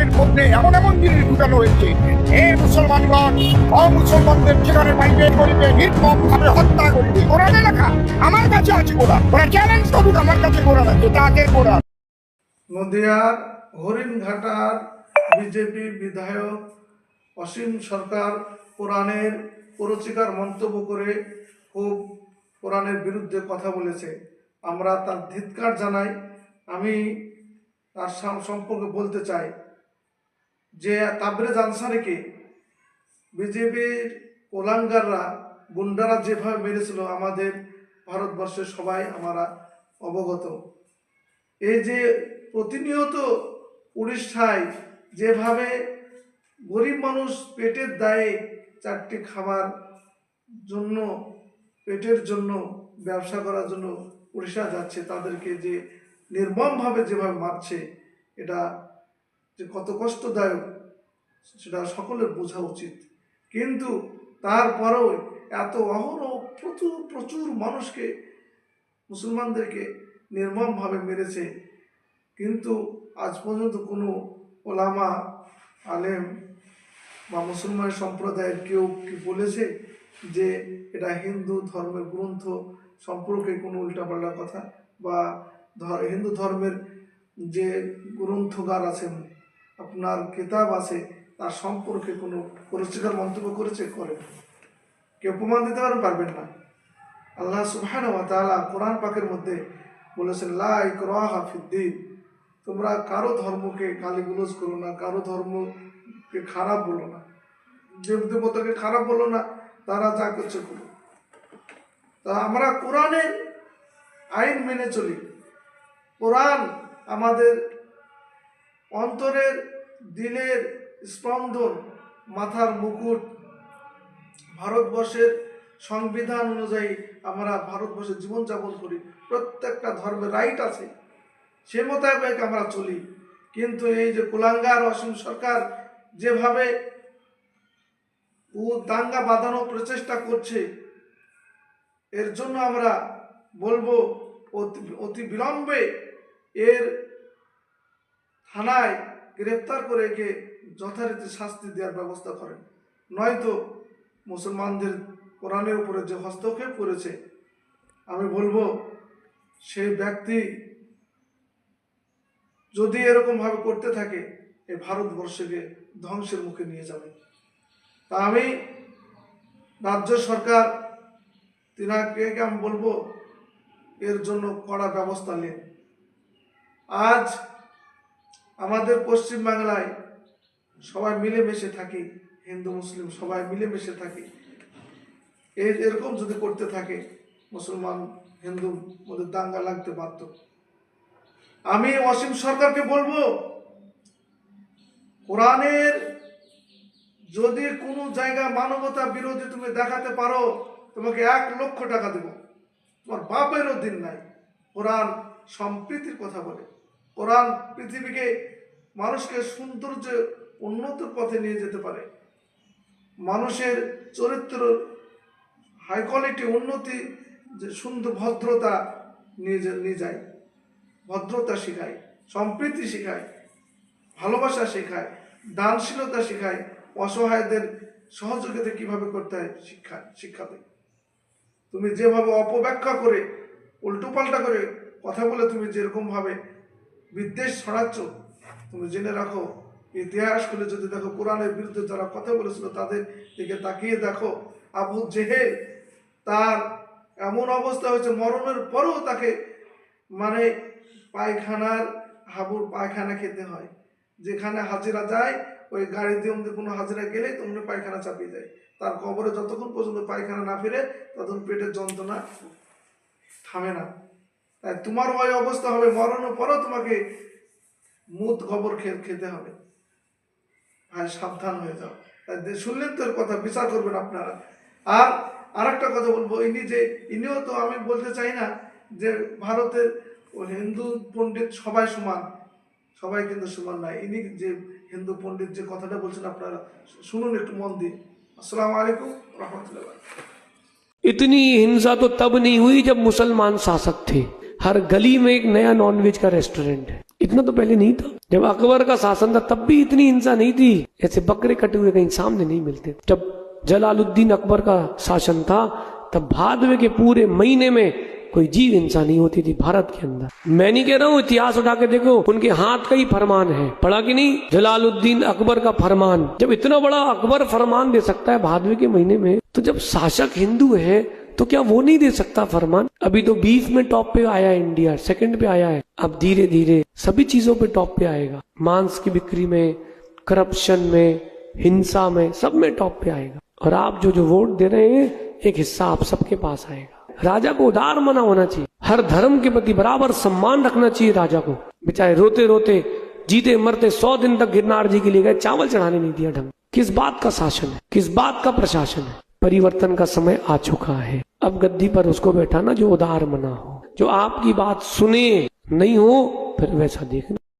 কোরআনের মধ্যে এমন এমন জিনিস ঢুকানো হয়েছে। হে মুসলমানগণ, অমুসলমানদের যেখানে পাইবে করিবে নির্মম ভাবে হত্যা করিবে কোরআনে লেখা আমার কাছে আছে কোরআন। ওরা চ্যালেঞ্জ করুক আমার কাছে কোরআন আছে, তাকে কোরআন। নদিয়ার হরিণঘাটার বিজেপি বিধায়ক অসীম সরকার কোরআনের প্ররোচিকার মন্তব্য করে খুব কোরআনের বিরুদ্ধে কথা বলেছে। আমরা তার ধিৎকার জানাই। আমি তার সম্পর্কে বলতে চাই। যে তাবরেজ আনসারিকে বিজেপির কোলাঙ্গাররা, গুন্ডারা যেভাবে মেরেছিল আমাদের ভারতবর্ষের সবাই আমরা অবগত। এই যে প্রতিনিয়ত উড়িষ্যায় যেভাবে গরিব মানুষ পেটের দায়ে চারটি খাবার জন্য, পেটের জন্য ব্যবসা করার জন্য উড়িষ্যা যাচ্ছে, তাদেরকে যে নির্মমভাবে যেভাবে মারছে, এটা যে কত কষ্টদায়ক, সেটা সকলের বোঝা উচিত। কিন্তু তারপরেও এত অহরহ প্রচুর প্রচুর মানুষকে, মুসলমানদেরকে নির্মমভাবে মেরেছে। কিন্তু আজ পর্যন্ত কোনো ওলামা, আলেম বা মুসলমান সম্প্রদায়ের কেউ কি বলেছে যে এটা হিন্দু ধর্মের গ্রন্থ সম্পর্কে কোনো উল্টাপাল্টা কথা? বা হিন্দু ধর্মের যে গ্রন্থগার আছেন আপনার কিতাব আছে, তার সম্পর্কে কোনো পরিষ্কার মন্তব্য করেছে, করে কেউ প্রমাণ দিতে পারেন, পারবেন না। আল্লাহ তাআলা কোরআন পাকের মধ্যে বলেছেন, লা ইকরাহা ফিদ্দিন তোমরা কারও ধর্মকে গালিগুলোজ করো না, কারও ধর্মকে খারাপ বলো না। দেব দেবতাকে খারাপ বলো না, তারা যা করছে করো তা আমরা কোরআনের আইন মেনে চলি। কোরআন আমাদের অন্তরের দিলের স্পন্দন মাথার মুকুট। ভারতবর্ষের সংবিধান অনুযায়ী আমরা ভারতবর্ষে জীবনযাপন করি। প্রত্যেকটা ধর্মের রাইট আছে। সে মোতাবেক আমরা চলি। কিন্তু এই যে কুলাঙ্গার অসীম সরকার যেভাবে ও দাঙ্গা বাঁধানোর প্রচেষ্টা করছে, এর জন্য আমরা বলব অতি অতি বিলম্বে এর থানায় গ্রেপ্তার করে একে যথারীতি শাস্তি দেওয়ার ব্যবস্থা করেন। নয়তো মুসলমানদের কোরআনের উপরে যে হস্তক্ষেপ করেছে, আমি বলব সেই ব্যক্তি যদি এরকমভাবে করতে থাকে এই ভারতবর্ষকে ধ্বংসের মুখে নিয়ে যাবে। তা আমি রাজ্য সরকার, তিনাকে আমি বলব, এর জন্য কড়া ব্যবস্থা নেন। আজ আমাদের পশ্চিম বাংলায় সবাই মিলেমিশে থাকি, হিন্দু, মুসলিম, সবাই মিলেমিশে থাকি। এই এরকম যদি করতে থাকে, মুসলমান, হিন্দু মধ্যে দাঙ্গা লাগতে বাধ্য। আমি অসীম সরকারকে বলব, কোরআনের যদি কোনো জায়গা মানবতা বিরোধী তুমি দেখাতে পারো, তোমাকে এক লক্ষ টাকা দেব। তোমার বাপেরও দিন নাই। কোরআন সম্প্রীতির কথা বলে। কোরআন পৃথিবীকে মানুষকে সৌন্দর্য উন্নত পথে নিয়ে যেতে পারে। মানুষের চরিত্র হাই কোয়ালিটি উন্নতি, যে সুন্দর ভদ্রতা নিয়ে নিয়ে যায়। ভদ্রতা শেখায়, সম্প্রীতি শেখায়, ভালোবাসা শেখায়, দানশীলতা শেখায়, অসহায়দের সহযোগিতা কীভাবে করতে হয় শিক্ষা শিক্ষা তুমি যেভাবে অপব্যাখ্যা করে, উল্টোপাল্টা করে কথা বলে তুমি যেরকমভাবে বিদ্বেষ ছড়াচ্ছ, তুমি জেনে রাখো, ইতিহাস খুলে যদি দেখো, কোরআনের বিরুদ্ধে যারা কথা বলেছিল, তাদের দিকে তাকিয়ে দেখো, আবু জেহেল তার এমন অবস্থা হয়েছে, মরণের পরেও তাকে মানে পায়খানার হাবুর পায়খানা খেতে হয়। যেখানে হাজিরা যায়, ওই গাড়ি দিয়ে আমাদের কোনো হাজিরা গেলে তখন পায়খানা চাপিয়ে যায় তার কবরে যতক্ষণ পর্যন্ত পায়খানা না ফিরে, ততক্ষণ পেটের যন্ত্রণা থামে না। তোমার ওই অবস্থা হবে মরণের পরেও তোমাকে মুদ খবর খেতে হবে ভাই সাবধান হয়ে যাও তাই দে- শুনলেন তো এর কথা বিচার করবেন আপনারা আর আরেকটা কথা বলবো ইনি যে ইনিও তো আমি বলতে চাই না যে ভারতের ও হিন্দু পণ্ডিত সবাই সমান সবাই কিন্তু সমান নয় ইনি যে হিন্দু পণ্ডিত যে কথাটা বলছেন আপনারা শুনুন একটু মন দিয়ে আসসালামু আলাইকুম রহমতুল্লাহ इतनी हिंसा तो तब नहीं हुई जब मुसलमान शासक थे हर गली में एक नया नॉनवेज का रेस्टोरेंट है। इतना तो पहले नहीं था। जब अकबर का शासन था, तब भी इतनी हिंसा नहीं थी, ऐसे बकरे कटे हुए कहीं सामने नहीं मिलते। जब जलालुद्दीन अकबर का शासन था, तब भादवे के पूरे महीने में कोई जीव हिंसा नहीं होती थी भारत के अंदर। मैं नहीं कह रहा हूँ, इतिहास उठा के देखो, उनके हाथ का ही फरमान है। पढ़ा कि नहीं? जलालुद्दीन अकबर का फरमान। जब इतना बड़ा अकबर फरमान दे सकता है भादवे के महीने में तो जब शासक हिंदू है तो क्या वो नहीं दे सकता फरमान? अभी तो बीफ में टॉप पे आया इंडिया सेकंड पे आया है। अब धीरे धीरे सभी चीज़ों पे टॉप पे आएगा। मांस की बिक्री में करप्शन में, हिंसा में, सब में टॉप पे आएगा। और आप जो जो वोट दे रहे हैं, एक हिस्सा आप सबके पास आएगा। राजा को उदार मना होना चाहिए। हर धर्म के प्रति बराबर सम्मान रखना चाहिए राजा को। बेचारे रोते रोते, जीते मरते सौ दिन तक गिरनार जी के लिए गए, चावल चढ़ाने नहीं दिया ढंग। किस बात का शासन है? किस बात का प्रशासन है? परिवर्तन का समय आ चुका है। अब गद्दी पर उसको बैठाना, जो उदार मना हो। जो आपकी बात सुने, नहीं हो, फिर वैसा देखना।